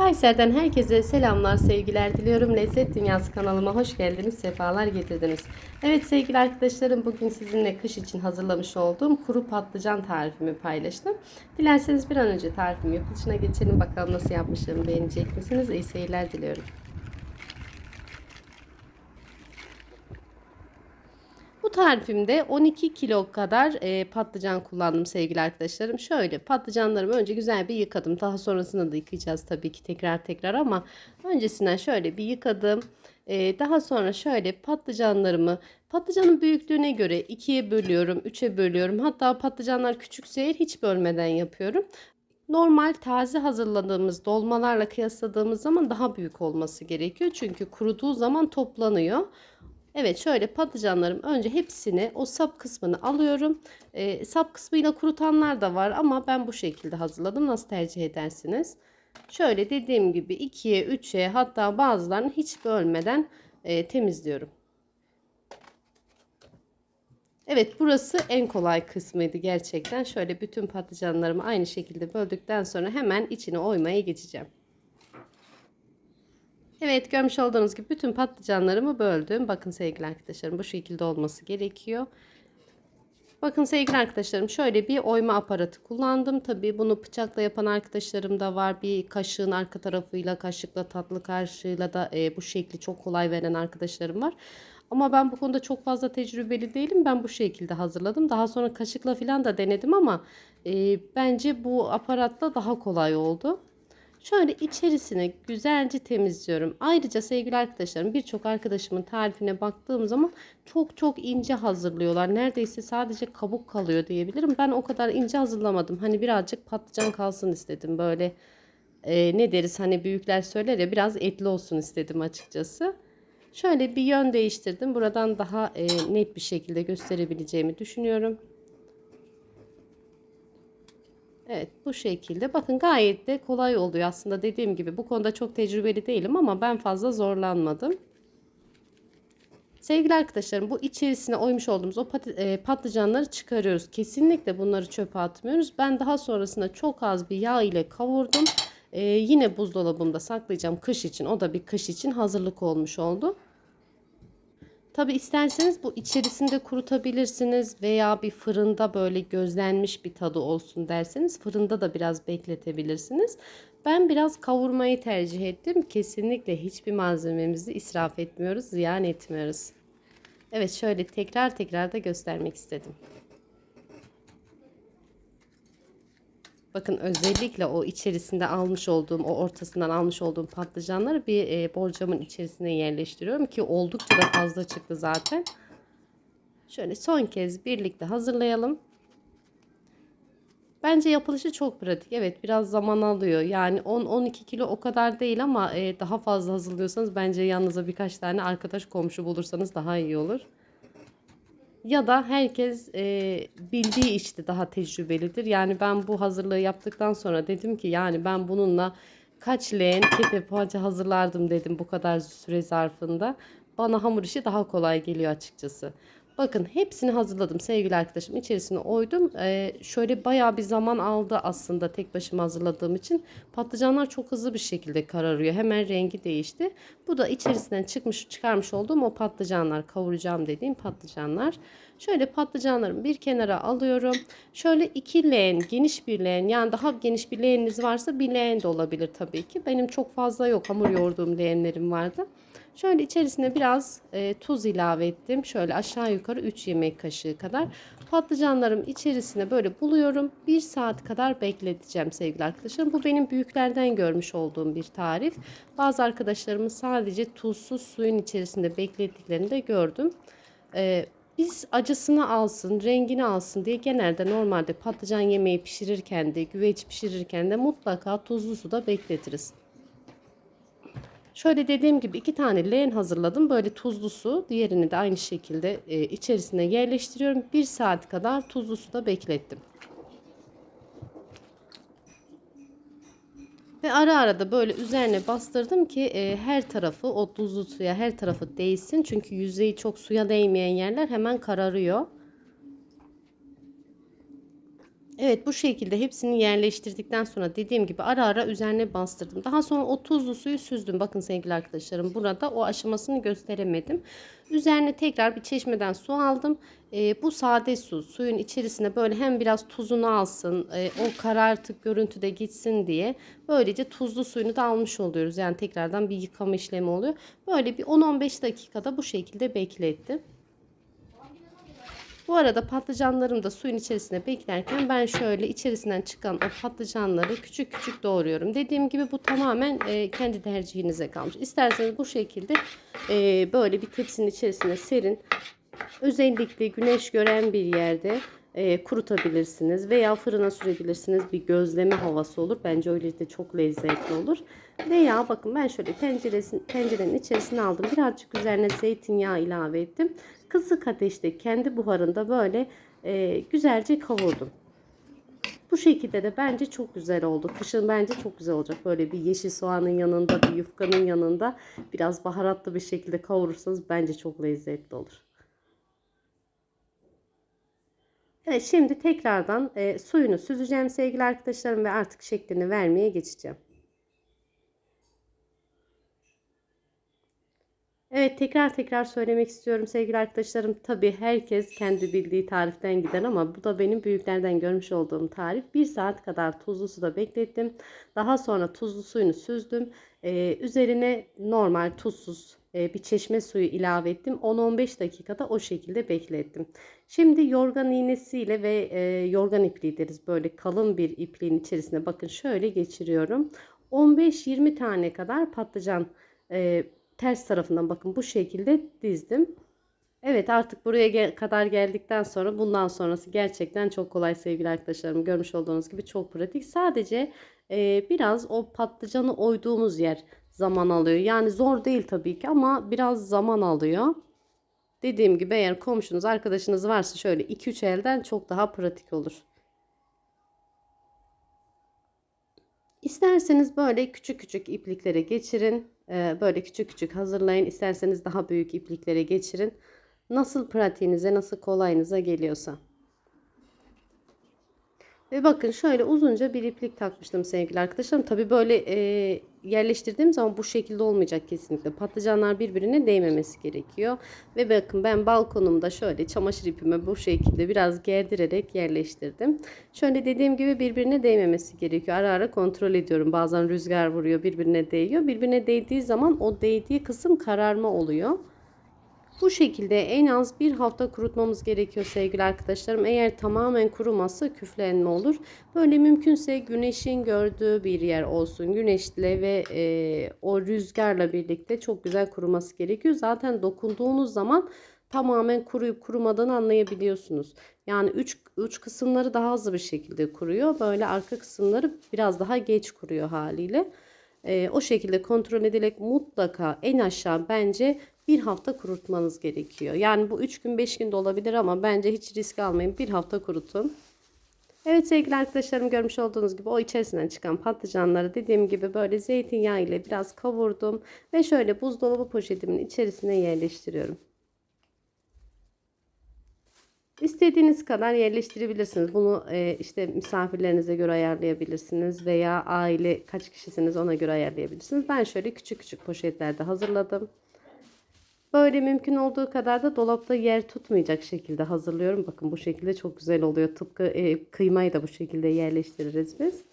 Kayseri'den herkese selamlar, sevgiler diliyorum. Lezzet Dünyası kanalıma hoş geldiniz, sefalar getirdiniz. Evet sevgili arkadaşlarım, bugün sizinle kış için hazırlamış olduğum kuru patlıcan tarifimi paylaştım. Dilerseniz bir an önce tarifim yapılışına geçelim. Bakalım nasıl yapmışım, beğenecek misiniz? İyi seyirler diliyorum. Tarifimde 12 kilo kadar e, patlıcan kullandım sevgili arkadaşlarım. Şöyle patlıcanlarımı önce güzel bir yıkadım. Daha sonrasında da yıkayacağız tabii ki tekrar tekrar ama öncesinden şöyle bir yıkadım. E, daha sonra şöyle patlıcanlarımı patlıcanın büyüklüğüne göre ikiye bölüyorum, üçe bölüyorum. Hatta patlıcanlar küçükse hiç bölmeden yapıyorum. Normal taze hazırladığımız dolmalarla kıyasladığımız zaman daha büyük olması gerekiyor. Çünkü kuruduğu zaman toplanıyor. Evet şöyle patlıcanlarım önce hepsini o sap kısmını alıyorum. E, sap kısmıyla kurutanlar da var ama ben bu şekilde hazırladım. Nasıl tercih edersiniz? Şöyle dediğim gibi 2'ye 3'e hatta bazılarını hiç bölmeden e, temizliyorum. Evet burası en kolay kısmıydı gerçekten. Şöyle bütün patlıcanlarımı aynı şekilde böldükten sonra hemen içine oymaya geçeceğim. Evet görmüş olduğunuz gibi bütün patlıcanlarımı böldüm. Bakın sevgili arkadaşlarım bu şekilde olması gerekiyor. Bakın sevgili arkadaşlarım şöyle bir oyma aparatı kullandım. Tabii bunu bıçakla yapan arkadaşlarım da var. Bir kaşığın arka tarafıyla kaşıkla tatlı karşıyla da e, bu şekli çok kolay veren arkadaşlarım var. Ama ben bu konuda çok fazla tecrübeli değilim. Ben bu şekilde hazırladım. Daha sonra kaşıkla falan da denedim ama e, bence bu aparatla daha kolay oldu. Şöyle içerisine güzelce temizliyorum. Ayrıca sevgili arkadaşlarım birçok arkadaşımın tarifine baktığım zaman çok çok ince hazırlıyorlar. Neredeyse sadece kabuk kalıyor diyebilirim. Ben o kadar ince hazırlamadım. Hani birazcık patlıcan kalsın istedim. Böyle e, ne deriz hani büyükler söyler ya biraz etli olsun istedim açıkçası. Şöyle bir yön değiştirdim. Buradan daha e, net bir şekilde gösterebileceğimi düşünüyorum. Evet bu şekilde. Bakın gayet de kolay oluyor aslında dediğim gibi. Bu konuda çok tecrübeli değilim ama ben fazla zorlanmadım. Sevgili arkadaşlarım bu içerisine oymuş olduğumuz o e, patlıcanları çıkarıyoruz. Kesinlikle bunları çöpe atmıyoruz. Ben daha sonrasında çok az bir yağ ile kavurdum. Ee, yine buzdolabında saklayacağım kış için. O da bir kış için hazırlık olmuş oldu. Tabi isterseniz bu içerisinde kurutabilirsiniz veya bir fırında böyle gözlenmiş bir tadı olsun derseniz fırında da biraz bekletebilirsiniz. Ben biraz kavurmayı tercih ettim. Kesinlikle hiçbir malzememizi israf etmiyoruz, ziyan etmiyoruz. Evet şöyle tekrar tekrar da göstermek istedim. Bakın özellikle o içerisinde almış olduğum, o ortasından almış olduğum patlıcanları bir e, borcamın içerisine yerleştiriyorum ki oldukça da fazla çıktı zaten. Şöyle son kez birlikte hazırlayalım. Bence yapılışı çok pratik. Evet biraz zaman alıyor. Yani 10-12 kilo o kadar değil ama e, daha fazla hazırlıyorsanız bence yanınıza birkaç tane arkadaş komşu bulursanız daha iyi olur ya da herkes e, bildiği işte daha tecrübelidir. Yani ben bu hazırlığı yaptıktan sonra dedim ki yani ben bununla kaç leğen kete poğaça hazırlardım dedim bu kadar süre zarfında. Bana hamur işi daha kolay geliyor açıkçası. Bakın hepsini hazırladım sevgili arkadaşım. İçerisine oydum. Ee, şöyle bayağı bir zaman aldı aslında tek başıma hazırladığım için. Patlıcanlar çok hızlı bir şekilde kararıyor. Hemen rengi değişti. Bu da içerisinden çıkmış çıkarmış olduğum o patlıcanlar. Kavuracağım dediğim patlıcanlar. Şöyle patlıcanlarımı bir kenara alıyorum. Şöyle iki leğen, geniş bir leğen yani daha geniş bir leğeniniz varsa bir leğen de olabilir tabii ki. Benim çok fazla yok hamur yoğurduğum leğenlerim vardı. Şöyle içerisine biraz e, tuz ilave ettim. Şöyle aşağı yukarı 3 yemek kaşığı kadar. Patlıcanlarım içerisine böyle buluyorum. 1 saat kadar bekleteceğim sevgili arkadaşlarım. Bu benim büyüklerden görmüş olduğum bir tarif. Bazı arkadaşlarımın sadece tuzsuz suyun içerisinde beklettiklerini de gördüm. E, biz acısını alsın, rengini alsın diye genelde normalde patlıcan yemeği pişirirken de, güveç pişirirken de mutlaka tuzlu suda bekletiriz. Şöyle dediğim gibi iki tane leğen hazırladım. Böyle tuzlu su. Diğerini de aynı şekilde e, içerisine yerleştiriyorum. Bir saat kadar tuzlu suda beklettim. Ve ara ara da böyle üzerine bastırdım ki e, her tarafı o tuzlu suya her tarafı değsin. Çünkü yüzeyi çok suya değmeyen yerler hemen kararıyor. Evet bu şekilde hepsini yerleştirdikten sonra dediğim gibi ara ara üzerine bastırdım. Daha sonra o tuzlu suyu süzdüm. Bakın sevgili arkadaşlarım burada o aşamasını gösteremedim. Üzerine tekrar bir çeşmeden su aldım. Ee, bu sade su suyun içerisine böyle hem biraz tuzunu alsın e, o karartık görüntüde gitsin diye böylece tuzlu suyunu da almış oluyoruz. Yani tekrardan bir yıkama işlemi oluyor. Böyle bir 10-15 dakikada bu şekilde beklettim. Bu arada patlıcanlarım da suyun içerisine beklerken ben şöyle içerisinden çıkan o patlıcanları küçük küçük doğruyorum. Dediğim gibi bu tamamen e, kendi tercihinize kalmış. İsterseniz bu şekilde e, böyle bir tepsinin içerisine serin. Özellikle güneş gören bir yerde e, kurutabilirsiniz veya fırına sürebilirsiniz. Bir gözleme havası olur. Bence öyle de çok lezzetli olur. Veya bakın ben şöyle tenceresin, tencerenin içerisine aldım. Birazcık üzerine zeytinyağı ilave ettim. Kısık ateşte kendi buharında böyle e, güzelce kavurdum. Bu şekilde de bence çok güzel oldu. Kışın bence çok güzel olacak. Böyle bir yeşil soğanın yanında, bir yufkanın yanında biraz baharatlı bir şekilde kavurursanız bence çok lezzetli olur. Evet şimdi tekrardan e, suyunu süzeceğim sevgili arkadaşlarım ve artık şeklini vermeye geçeceğim. Evet tekrar tekrar söylemek istiyorum sevgili arkadaşlarım. Tabii herkes kendi bildiği tariften gider ama bu da benim büyüklerden görmüş olduğum tarif. Bir saat kadar tuzlu suda beklettim. Daha sonra tuzlu suyunu süzdüm. Ee, üzerine normal tuzsuz e, bir çeşme suyu ilave ettim. 10-15 dakikada o şekilde beklettim. Şimdi yorgan iğnesiyle ve e, yorgan ipliği deriz. Böyle kalın bir ipliğin içerisine bakın şöyle geçiriyorum. 15-20 tane kadar patlıcan e, ters tarafından bakın bu şekilde dizdim. Evet artık buraya gel kadar geldikten sonra bundan sonrası gerçekten çok kolay sevgili arkadaşlarım. Görmüş olduğunuz gibi çok pratik. Sadece e, biraz o patlıcanı oyduğumuz yer zaman alıyor. Yani zor değil tabii ki ama biraz zaman alıyor. Dediğim gibi eğer komşunuz arkadaşınız varsa şöyle 2-3 elden çok daha pratik olur. İsterseniz böyle küçük küçük ipliklere geçirin. Ee, böyle küçük küçük hazırlayın. İsterseniz daha büyük ipliklere geçirin. Nasıl pratiğinize, nasıl kolayınıza geliyorsa. Ve bakın şöyle uzunca bir iplik takmıştım sevgili arkadaşlarım. Tabi böyle e, yerleştirdiğim zaman bu şekilde olmayacak kesinlikle. Patlıcanlar birbirine değmemesi gerekiyor. Ve bakın ben balkonumda şöyle çamaşır ipimi bu şekilde biraz gerdirerek yerleştirdim. Şöyle dediğim gibi birbirine değmemesi gerekiyor. Ara ara kontrol ediyorum. Bazen rüzgar vuruyor birbirine değiyor. Birbirine değdiği zaman o değdiği kısım kararma oluyor. Bu şekilde en az bir hafta kurutmamız gerekiyor sevgili arkadaşlarım. Eğer tamamen kurumazsa küflenme olur. Böyle mümkünse güneşin gördüğü bir yer olsun. Güneşle ve e, o rüzgarla birlikte çok güzel kuruması gerekiyor. Zaten dokunduğunuz zaman tamamen kuruyup kurumadığını anlayabiliyorsunuz. Yani uç, uç kısımları daha hızlı bir şekilde kuruyor. Böyle arka kısımları biraz daha geç kuruyor haliyle. E, o şekilde kontrol edilerek mutlaka en aşağı bence bir hafta kurutmanız gerekiyor. Yani bu 3 gün 5 gün de olabilir ama bence hiç risk almayın. Bir hafta kurutun. Evet sevgili arkadaşlarım görmüş olduğunuz gibi o içerisinden çıkan patlıcanları dediğim gibi böyle zeytinyağı ile biraz kavurdum. Ve şöyle buzdolabı poşetimin içerisine yerleştiriyorum. İstediğiniz kadar yerleştirebilirsiniz. Bunu e, işte misafirlerinize göre ayarlayabilirsiniz veya aile kaç kişisiniz ona göre ayarlayabilirsiniz. Ben şöyle küçük küçük poşetlerde hazırladım. Böyle mümkün olduğu kadar da dolapta yer tutmayacak şekilde hazırlıyorum. Bakın bu şekilde çok güzel oluyor. Tıpkı e, kıymayı da bu şekilde yerleştiririz biz.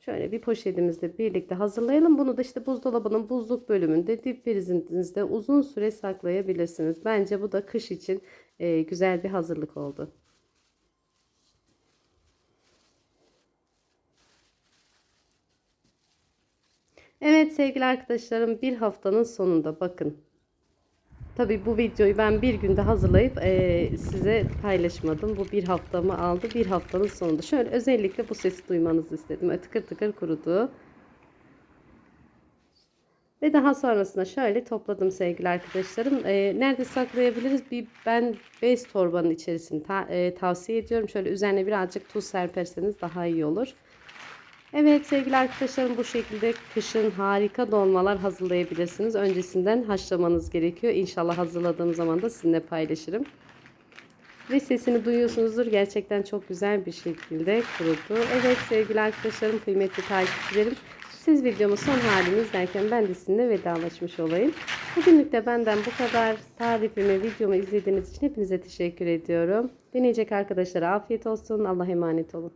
Şöyle bir poşetimizle birlikte hazırlayalım. Bunu da işte buzdolabının buzluk bölümünde dip frizinizde uzun süre saklayabilirsiniz. Bence bu da kış için e, güzel bir hazırlık oldu. Evet sevgili arkadaşlarım bir haftanın sonunda bakın. Tabi bu videoyu ben bir günde hazırlayıp e, size paylaşmadım. Bu bir haftamı aldı. Bir haftanın sonunda. Şöyle özellikle bu sesi duymanızı istedim. Tıkır tıkır kurudu. Ve daha sonrasında şöyle topladım sevgili arkadaşlarım. E, nerede saklayabiliriz? Bir ben bez torbanın içerisini ta, e, tavsiye ediyorum. Şöyle üzerine birazcık tuz serperseniz daha iyi olur. Evet sevgili arkadaşlarım bu şekilde kışın harika dolmalar hazırlayabilirsiniz. Öncesinden haşlamanız gerekiyor. İnşallah hazırladığım zaman da sizinle paylaşırım. Ve sesini duyuyorsunuzdur. Gerçekten çok güzel bir şekilde kurudu. Evet sevgili arkadaşlarım, kıymetli takipçilerim. Siz videomun son halini izlerken ben de sizinle vedalaşmış olayım. Bugünlük de benden bu kadar. Tarifimi, videomu izlediğiniz için hepinize teşekkür ediyorum. Deneyecek arkadaşlara afiyet olsun. Allah'a emanet olun.